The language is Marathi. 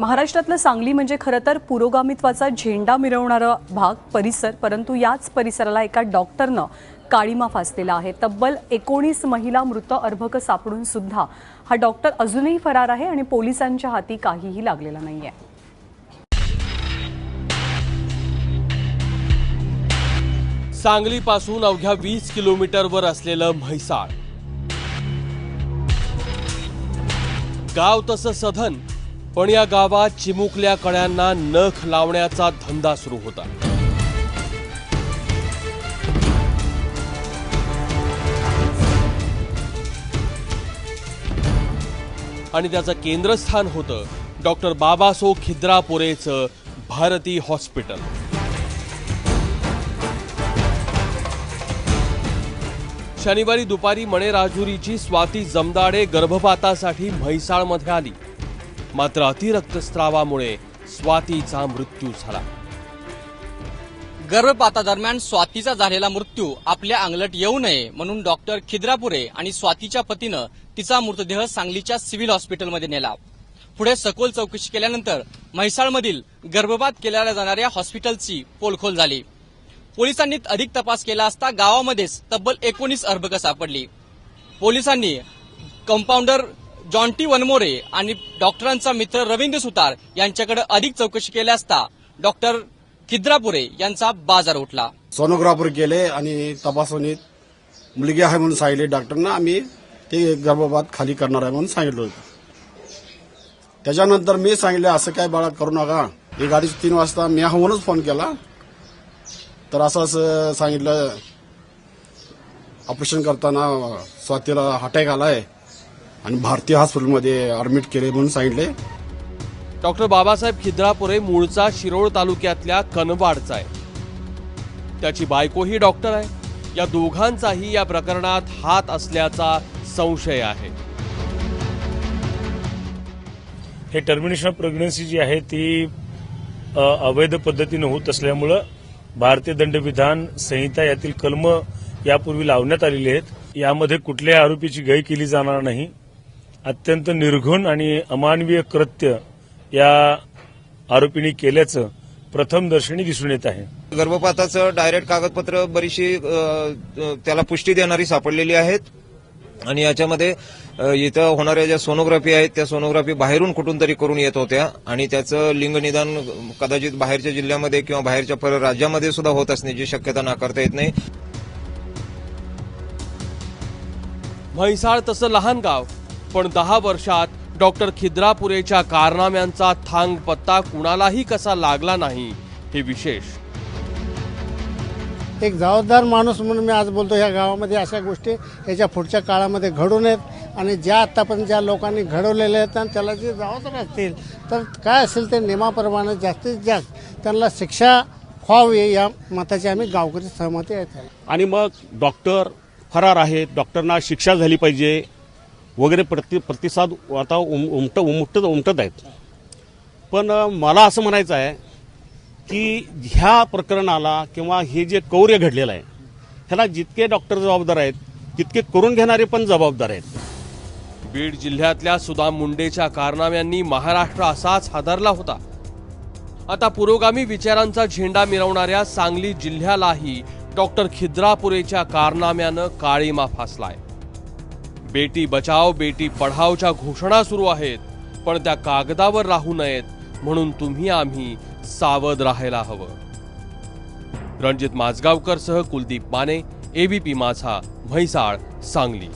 महाराष्ट्रातलं सांगली म्हणजे खरं तर पुरोगामित्वाचा झेंडा मिरवणारा भाग परिसर. परंतु याच परिसराला एका डॉक्टरनं काळीमा फासलेला आहे. तब्बल एकोणीस महिला मृत अर्भक सापडून सुद्धा हा डॉक्टर अजूनही फरार आहे आणि पोलिसांच्या हाती काहीही लागलेला नाही आहे सांगलीपासून अवघ्या वीस किलोमीटरवर असलेलं म्हैसाळ. गाव तसं सधन पण या गावात चिमुकल्या कळ्यांना नख लावण्याचा धंदा सुरू होता. आणि त्याचं केंद्रस्थान होतं डॉक्टर बाबासो खिद्रापुरेचं भारती हॉस्पिटल. शनिवारी दुपारी मणेराजुरीची स्वाती जमदाडे गर्भपातासाठी म्हैसाळमध्ये आली. मात्र अतिरक्तस्रावामुळे स्वातीचा मृत्यू झाला. गर्भपातादरम्यान स्वातीचा झालेला मृत्यू आपल्या अंगलट येऊ नये म्हणून डॉक्टर खिद्रापुरे आणि स्वातीच्या पतीनं तिचा मृतदेह सांगलीच्या सिव्हिल हॉस्पिटलमध्ये नेला. पुढे सखोल चौकशी केल्यानंतर म्हैसाळमधील गर्भपात केल्या जाणाऱ्या हॉस्पिटलची पोलखोल झाली. पोलिसांनी अधिक तपास केला असता गावामध्येच तब्बल एकोणीस अर्भक सापडली. पोलिसांनी कंपाऊंडर जॉन्टी वनमोरे आणि डॉक्टरांचा मित्र रवींद्र सुतार यांच्याकडे अधिक चौकशी केली असता डॉक्टर खिद्रापुरे यांचा बाजार उठला. सोनोग्राफर केले आणि तपासणीत मुलगी आहे म्हणून सांगितले डॉक्टरना आम्ही ते गर्भपात खाली करणार आहे म्हणून सांगितलं होतं. त्याच्यानंतर मी सांगितले असं काय बाळा करू नका. हे गाडी तीन वाजता मी हवूनच फोन केला. तर असं असं सांगितलं ऑपरेशन करताना स्वातीला हटॅक आलाय. आणि भारतीय हॉस्पिटलमध्ये ऍडमिट केले म्हणून सांगितले. डॉक्टर बाबासाहेब खिद्रापुरे मूळचा शिरोळ तालुक्यातल्या कनवाडचा आहे. त्याची बायकोही डॉक्टर आहे. या दोघांचाही या प्रकरणात हात असल्याचा संशय आहे. हे टर्मिनेशन ऑफ प्रेग्नन्सी जी आहे ती अवैध पद्धतीनं होत असल्यामुळं भारतीय दंडविधान संहिता यातील कलम यापूर्वी लावण्यात आलेली आहेत. यामध्ये कुठल्याही आरोपीची गय केली जाणार नाही. अत्यंत निर्घुण आणि अमानवीय कृत्य या आरोपींनी केल्याचं प्रथम दर्शनी दिसून येत आहे. गर्भपाताचं डायरेक्ट कागदपत्र बरीचशी त्याला पुष्टी देणारी सापडलेली आहेत. आणि याच्यामध्ये इथं होणाऱ्या ज्या सोनोग्राफी आहेत त्या सोनोग्राफी बाहेरून कुठून तरी करून येत होत्या. आणि त्याचं लिंग निदान कदाचित बाहेरच्या जिल्ह्यामध्ये किंवा बाहेरच्या पर राज्यामध्ये सुद्धा होत असण्याची शक्यता नाकारता येत नाही. म्हैसाळ तसं लहान गाव. पण दहा वर्षात डॉक्टर खिद्रापुरेच्या कारनाम्यांचा थांग पत्ता कुणालाही कसा लागला नाही हे विशेष एक जबाबदार माणूस म्हणून मी आज बोलतो ह्या गावामध्ये अशा गोष्टी याच्या पुढच्या काळामध्ये घडू नयेत आणि ज्या आत्तापर्यंत ज्या लोकांनी घडवलेल्या आहेत आणि त्याला जे जबाबदार असतील तर काय असेल ते नियमाप्रमाणे जास्तीत जास्त त्यांना शिक्षा व्हावी या मताची आम्ही गावकरी सहमती आहे त्याला. आणि मग डॉक्टर फरार आहेत डॉक्टरना शिक्षा झाली पाहिजे वगैरे प्रति प्रतिसाद आता उम उमट उमटत उमटत आहेत. पण मला असं म्हणायचं आहे की ह्या प्रकरणाला किंवा हे जे कौर्य घडलेलं आहे ह्याला जितके डॉक्टर जबाबदार आहेत तितके करून घेणारे पण जबाबदार आहेत. बीड जिल्ह्यातल्या सुदाम मुंडेच्या कारनाम्यांनी महाराष्ट्र असाच हादरला होता. आता पुरोगामी विचारांचा झेंडा मिरवणाऱ्या सांगली जिल्ह्यालाही डॉक्टर खिद्रापुरेच्या कारनाम्यानं काळीमा फासलाय. बेटी बचाव बेटी पढावच्या घोषणा सुरू आहेत पण त्या कागदावर राहू नयेत म्हणून तुम्ही आम्ही सावध राहायला हवं. रणजित माजगावकर सह कुलदीप माने एबीपी माझा म्हैसाळ सांगली.